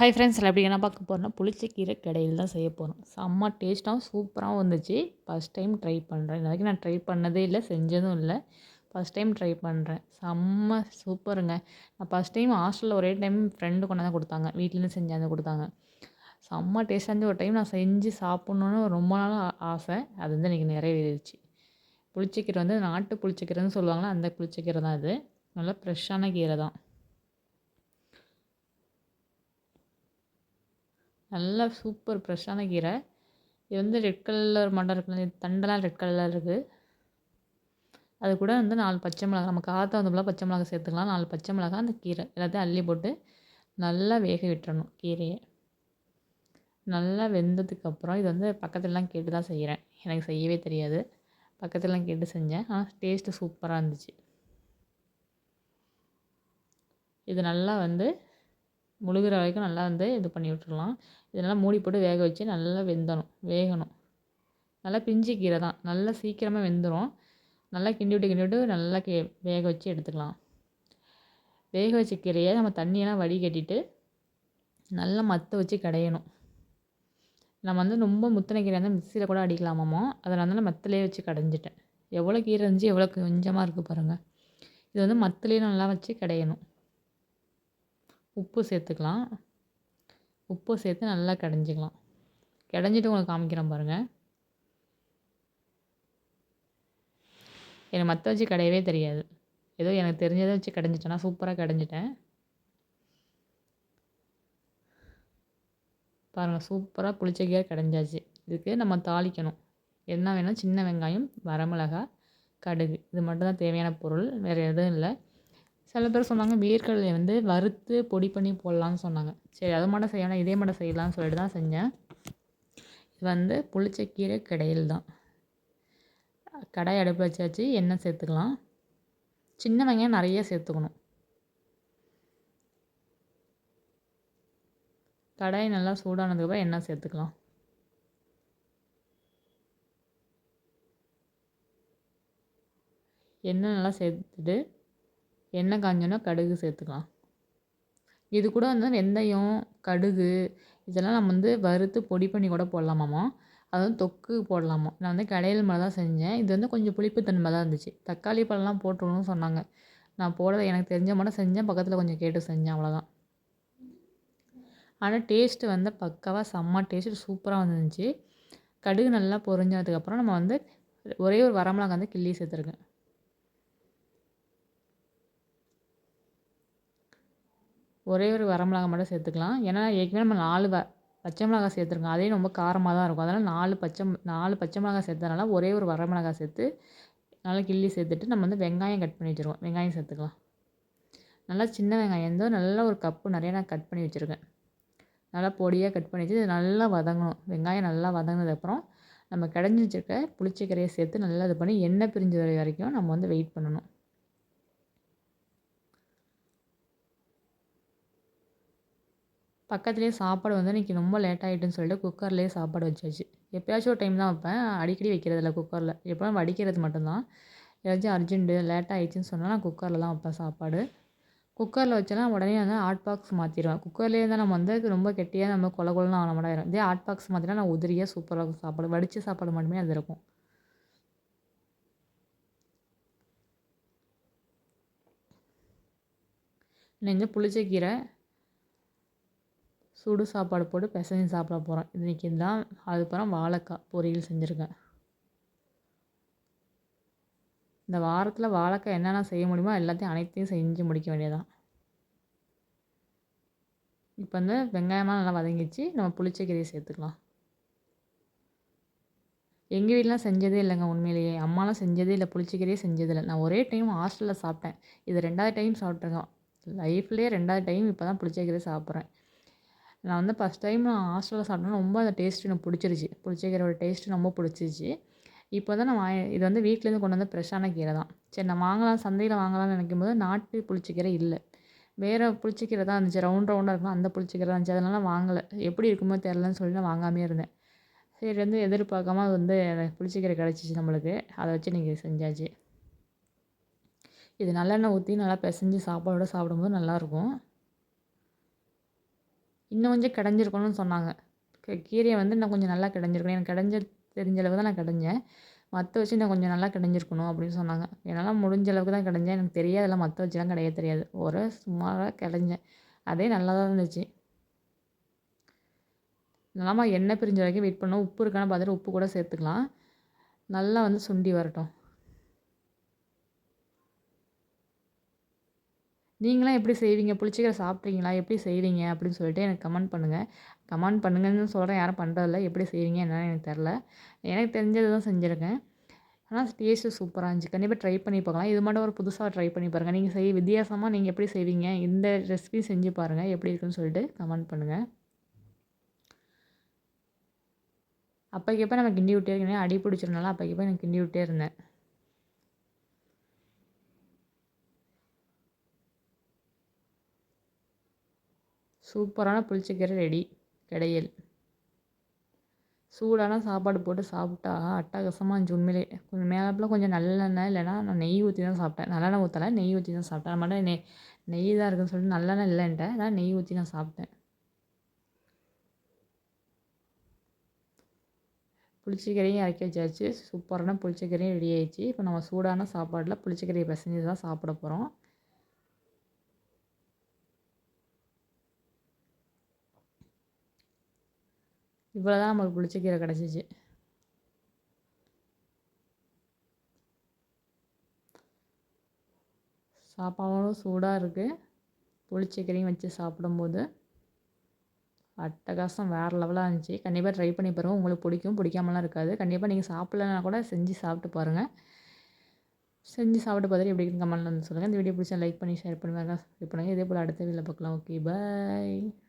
Hi friends எப்படி என்ன பார்க்க போகிறோம்னா புளிச்சக்கீரை கடையில் தான் செய்ய போகிறோம் செம்ம டேஸ்ட்டாகவும் சூப்பராகவும் வந்துச்சு. ஃபஸ்ட் டைம் ட்ரை பண்ணுறேன் இது வரைக்கும் நான் ட்ரை பண்ணதே இல்லை செஞ்சதும் இல்லை. ஃபஸ்ட் டைம் ட்ரை பண்ணுறேன் செம்ம சூப்பருங்க நான் ஃபஸ்ட் டைம் ஹாஸ்டலில் ஒரே டைம் ஃப்ரெண்டு கொண்டாந்து கொடுத்தாங்க. வீட்டிலேருந்து செஞ்சாந்து கொடுத்தாங்க. செம்ம டேஸ்ட்டாக இருந்து ஒரு டைம் நான் செஞ்சு சாப்பிட்ணுன்னு ரொம்ப நாள் ஆசை. அது வந்து இன்றைக்கி நிறைவேறிடுச்சு. புளிச்சக்கீரை வந்து நாட்டு புளிச்சக்கீரைன்னு சொல்லுவாங்களா அந்த புளிச்சக்கீரை தான் இது. நல்லா ஃப்ரெஷ்ஷான கீரை தான். நல்லா சூப்பர் ஃப்ரெஷ்ஷான கீரை. இது வந்து ரெட் கலர் மட்டும் இருக்குல்ல தண்டெல்லாம் ரெட் கலரில் இருக்குது அது கூட வந்து நாலு பச்சை மிளகா நம்ம காற்று வந்து பச்சை மிளகா சேர்த்துக்கலாம். நாலு பச்சை மிளகா அந்த கீரை எல்லாத்தையும் அள்ளி போட்டு நல்லா வேக விட்டுறணும் கீரையை. நல்லா வெந்ததுக்கப்புறம் இது வந்து பக்கத்துலலாம் கேட்டு தான் செய்கிறேன் எனக்கு செய்யவே தெரியாது. பக்கத்துலலாம் கேட்டு செஞ்சேன். ஆனால் டேஸ்ட்டு சூப்பராக இருந்துச்சு. இது நல்லா வந்து முழுகிற வரைக்கும் நல்லா வந்து இது பண்ணி விட்டுறலாம் இதனால் மூடி போட்டு வேக வச்சு நல்லா வெந்தணும். வேகணும். நல்லா பிஞ்சு கீரை தான். நல்லா சீக்கிரமாக வெந்துடும் நல்லா கிண்டி விட்டு கிண்டி விட்டு நல்லா கே வேக வச்சு எடுத்துக்கலாம். வேக வச்ச கீரையை நம்ம தண்ணியெல்லாம் வடிகட்டிட்டு நல்லா மற்ற வச்சு கடையணும். நம்ம வந்து ரொம்ப முத்தின கீரை வந்து மிக்சியில் கூட அடிக்கலாமாமோ அதை நான் வந்து மத்திலே வச்சு கடைஞ்சிட்டேன். எவ்வளோ கீரை இருந்துச்சு எவ்வளோ கொஞ்சமாக இருக்குது பாருங்கள் இது வந்து மத்திலே நல்லா வச்சு கடையணும். உப்பு சேர்த்துக்கலாம். உப்பு சேர்த்து நல்லா கடைஞ்சிக்கலாம். கடைஞ்சிட்டு உங்களுக்கு காமிக்கிறேன் பாருங்கள் எனக்கு மற்ற வச்சு கிடையவே தெரியாது. ஏதோ எனக்கு தெரிஞ்சதை வச்சு கடைஞ்சிட்டேன்னா சூப்பராக கடைஞ்சிட்டேன். பாருங்கள் சூப்பராக புளிச்சக்கீரை கடைஞ்சாச்சு. இதுக்கு நம்ம தாளிக்கணும். என்ன வேணும் சின்ன வெங்காயம் வரமிளகாய் கடுகு. இது மட்டும் தான் தேவையான பொருள். வேறு எதுவும் இல்லை. சில பேர் சொன்னாங்க வேர்க்கடலையை வந்து வறுத்து பொடி பண்ணி போடலான்னு சொன்னாங்க. சரி அதை மட்டும் செய்யலாம் இதே மட்டும் செய்யலாம்னு சொல்லிட்டு தான் செஞ்சேன். இது வந்து புளிச்சக்கீரை கடையில் தான். கடாய் அடுப்பு வச்சாச்சு எண்ணெய் சேர்த்துக்கலாம். சின்ன வெங்காயம் நிறைய சேர்த்துக்கணும். கடாய் நல்லா சூடானதுக்கப்புறம் எண்ணெய் சேர்த்துக்கலாம். எண்ணெய் நல்லா சேர்த்துட்டு எண்ணெய் காஞ்சோன்னா கடுகு சேர்த்துக்கலாம். இது கூட வந்து வெந்தயம் கடுகு இதெல்லாம் நம்ம வந்து வறுத்து பொடி பண்ணி கூட போடலாமாம்மா அது வந்து தொக்கு போடலாமா? நான் வந்து கடையில் மேலே தான் செஞ்சேன். இது வந்து கொஞ்சம் புளிப்புத்தன்மை தான் இருந்துச்சு. தக்காளி பழம்லாம் போட்டுருணும்னு சொன்னாங்க. நான் போட எனக்கு தெரிஞ்ச மட்டும் செஞ்சேன். பக்கத்தில் கொஞ்சம் கேட்டு செஞ்சேன். அவ்வளோதான் ஆனால் டேஸ்ட்டு வந்து பக்காவாக செம்ம டேஸ்ட்டு சூப்பராக வந்துருந்துச்சு. கடுகு நல்லா பொரிஞ்சதுக்கப்புறம் நம்ம வந்து ஒரே ஒரு வரமிளகா வந்து கிள்ளி சேர்த்துருக்கேன். ஒரே ஒரு வரமிளகா மட்டும் சேர்த்துக்கலாம். ஏன்னா ஏற்கனவே நம்ம நாலு வ பச்சை மிளகா சேர்த்துருக்கோம். அதே ரொம்ப காரமாக தான் இருக்கும். அதனால் நாலு பச்சை நாலு பச்சை மிளகா சேர்த்தனால ஒரே ஒரு வரமிளகா சேர்த்து நல்லா கிள்ளி சேர்த்துட்டு நம்ம வந்து வெங்காயம் கட் பண்ணி வச்சுருவோம். வெங்காயம் சேர்த்துக்கலாம். நல்லா சின்ன வெங்காயம் இருந்தோ நல்லா ஒரு கப்பு நிறைய நான் கட் பண்ணி வச்சுருக்கேன். நல்லா பொடியாக கட் பண்ணி வச்சு நல்லா வதங்கணும். வெங்காயம் நல்லா வதங்கினதுக்கப்புறம் நம்ம கடைஞ்சி வச்சுருக்க புளிச்சக்கரையை சேர்த்து நல்லா இது பண்ணி எண்ணெய் பிரிஞ்சு வர வரைக்கும் நம்ம வந்து வெயிட் பண்ணணும். பக்கத்துலேயே சாப்பாடு வந்து இன்றைக்கி ரொம்ப லேட் ஆகிட்டுன்னு சொல்லிட்டு குக்கர்லேயே சாப்பாடு வச்சாச்சு. எப்போயாச்சும் ஒரு டைம் தான் வைப்பேன். அடிக்கடி வைக்கிறதில்ல குக்கரில் எப்போவும் வடிக்கிறது மட்டும்தான். ஏதாச்சும் அர்ஜென்ட்டு லேட் ஆகிடுச்சின்னு சொன்னால் நான் குக்கரில் தான் வைப்பேன் சாப்பாடு. குக்கரில் வச்சோன்னா உடனே வந்து ஹாட் பாக்ஸ் மாற்றிடுவேன் குக்கர்லேயே தான் நம்ம வந்து ரொம்ப கெட்டியாக நம்ம கொல கொலன்னு ஆன மாதிரி ஆயிரும். இதே ஹாட் பாக்ஸ் மாற்றினா நான் உதிரியாக சூப்பராக இருக்கும் சாப்பாடு. வடித்த சாப்பாடு மட்டுமே அது இருக்கும். நெஞ்ச புளிச்சக்கீரை சுடு சாப்பாடு போட்டு பிசைஞ்சு சாப்பிட போகிறோம் இன்றைக்கி தான் அதுக்கப்புறம் வாழைக்காய் பொரியல் செஞ்சுருக்கேன். இந்த வாரத்தில் வாழைக்காய் என்னென்ன செய்ய முடியுமோ எல்லாத்தையும் அனைத்தையும் செஞ்சு முடிக்க வேண்டியதான் இப்போ வந்து வெங்காயமாக நல்லா வதங்கிச்சு நம்ம புளிச்சக்கீரையை சேர்த்துக்கலாம். எங்கள் வீட்டிலாம் செஞ்சதே இல்லைங்க உண்மையிலேயே. அம்மாலாம் செஞ்சதே இல்லை புளிச்சக்கீரையே செஞ்சதில்லை. நான் ஒரே டைம் ஹாஸ்டலில் சாப்பிட்டேன். இது ரெண்டாவது டைம் சாப்பிட்ருக்கேன் லைஃப்லேயே ரெண்டாவது டைம் இப்போ தான் புளிச்சக்கீரை சாப்பிட்றேன். நான் வந்து ஃபஸ்ட் டைம் நான் ஹாஸ்டலில் சாப்பிட்டேன்னா ரொம்ப அந்த டேஸ்ட் எனக்கு பிடிச்சிருச்சு. கீரோட டேஸ்ட்டு ரொம்ப பிடிச்சிருச்சு. இப்போ தான் நான் இது வந்து வீட்டிலேருந்து கொண்டு வந்த ஃப்ரெஷ்ஷான கீரை தான். சரி நான் வாங்கலாம் சந்தையில் வாங்கலாம்னு நினைக்கும் போது நாட்டு புளிச்சக்கீரை இல்லை. வேறு புளிச்சக்கீரை தான் இருந்துச்சு. ரவுண்ட் ரவுண்டாக இருக்கும் அந்த புளிச்சக்கீரை தான் இருந்துச்சு. அதனால் வாங்கலை. எப்படி இருக்குமோ தெரிலன்னு சொல்லி நான் வாங்காமே இருந்தேன். சரி வந்து எதிர்பார்க்காம அது வந்து புளிச்சக்கீரை கிடச்சிச்சு நம்மளுக்கு. அதை வச்சு நீங்கள் செஞ்சாச்சு. இது நல்லெண்ணெய் ஊற்றி நல்லா பிசைஞ்சு சாப்பாடோடு சாப்பிடும்போது நல்லாயிருக்கும் இன்னும் கொஞ்சம் கிடைஞ்சிருக்கணும்னு சொன்னாங்க. கீரையை வந்து இன்னும் கொஞ்சம் நல்லா கிடைஞ்சிருக்கணும். எனக்கு கிடைஞ்ச தெரிஞ்ச அளவு தான் நான் கிடைஞ்சேன். மற்ற வச்சு நான் கொஞ்சம் நல்லா கிடைஞ்சிருக்கணும் அப்படின்னு சொன்னாங்க. என்னால் முடிஞ்ச அளவுக்கு தான் கிடைஞ்சேன். எனக்கு தெரியாதெல்லாம் மற்ற வச்சுலாம் கடைய தெரியாது. ஒரு சுமாராக கிடைஞ்சேன். அதே நல்லா தான் இருந்துச்சு. நல்லாமல் எண்ணெய் பிரிஞ்ச வரைக்கும் வெயிட் பண்ணோம் உப்பு இருக்கான்னு பார்த்துட்டு உப்பு கூட சேர்த்துக்கலாம். நல்லா வந்து சுண்டி வரட்டும். நீங்களாம் எப்படி செய்வீங்க? புளிச்சக்கீரை சாப்பிட்றீங்களா எப்படி செய்வீங்க அப்படின்னு சொல்லிட்டு எனக்கு கமெண்ட் பண்ணுங்கள் கமெண்ட் பண்ணுங்கன்னு சொல்கிறேன் யாரும் பண்ணுறதில்ல எப்படி செய்வீங்க என்னன்னு எனக்கு தெரில எனக்கு தெரிஞ்சது தான் செஞ்சுருக்கேன். ஆனால் டேஸ்ட்டு சூப்பராக இருந்துச்சு. கண்டிப்பாக ட்ரை பண்ணி பார்க்கலாம். இது மட்டும் ஒரு புதுசாக ட்ரை பண்ணி பாருங்கள் நீங்கள் செய் வித்தியாசமாக நீங்கள் எப்படி செய்வீங்க? இந்த ரெசிபி செஞ்சு பாருங்கள் எப்படி இருக்குன்னு சொல்லிட்டு கமெண்ட் பண்ணுங்கள் அப்போக்கப்போ நம்ம கிண்டி விட்டே இருக்கேன். அடி பிடிச்சிருந்தாலும் அப்போக்கப்போ எனக்கு கிண்டி விட்டே இருந்தேன். சூப்பரான புளிச்சக்கீரை ரெடி கிடையல். சூடான சாப்பாடு போட்டு சாப்பிட்டா அட்டகாசமாக இருந்துச்சு உண்மையிலே. கொஞ்சம் மேலப்பில் கொஞ்சம் நல்லெண்ணெய் இல்லைன்னா நான் நெய் ஊற்றி தான் சாப்பிட்டேன். நல்லெண்ணெய் ஊற்றலை நெய் ஊற்றி தான் சாப்பிட்டேன். அது மட்டும் நெய் நெய் தான் இருக்குன்னு சொல்லிட்டு நல்லெண்ணெய் இல்லைன்ட்டேன். அதான் நெய் ஊற்றி நான் சாப்பிட்டேன். புளிச்சக்கீரையும் இறக்கி வச்சாச்சு. சூப்பரான புளிச்சக்கீரையும் ரெடி ஆயிடுச்சு. இப்போ நம்ம சூடான சாப்பாடில் புளிச்சக்கீரையை பிசைஞ்சு தான் சாப்பிட போகிறோம் இவ்வளோ தான் நம்மளுக்கு புளிச்சக்கீரை கிடச்சிச்சு. சாப்பாடும் சூடாக இருக்குது புளிச்சக்கீரையும் வச்சு சாப்பிடும்போது அட்டகாசம் வேறு லெவலாக இருந்துச்சு. கண்டிப்பாக ட்ரை பண்ணி பாருங்கள் உங்களுக்கு பிடிக்கும் பிடிக்காமலாம் இருக்காது. கண்டிப்பாக நீங்கள் சாப்பிட்லனா கூட செஞ்சு சாப்பிட்டு பாருங்கள் செஞ்சு சாப்பிட்டு பார்த்துட்டு எப்படி இருக்குன்னு கமெண்ட்டில் வந்து சொல்லுங்கள் இந்த வீடியோ பிடிச்சா லைக் பண்ணி ஷேர் பண்ணுவாங்க இது பண்ணுங்கள் இதே போல் அடுத்த வீடியோவில் பார்க்கலாம். Okay bye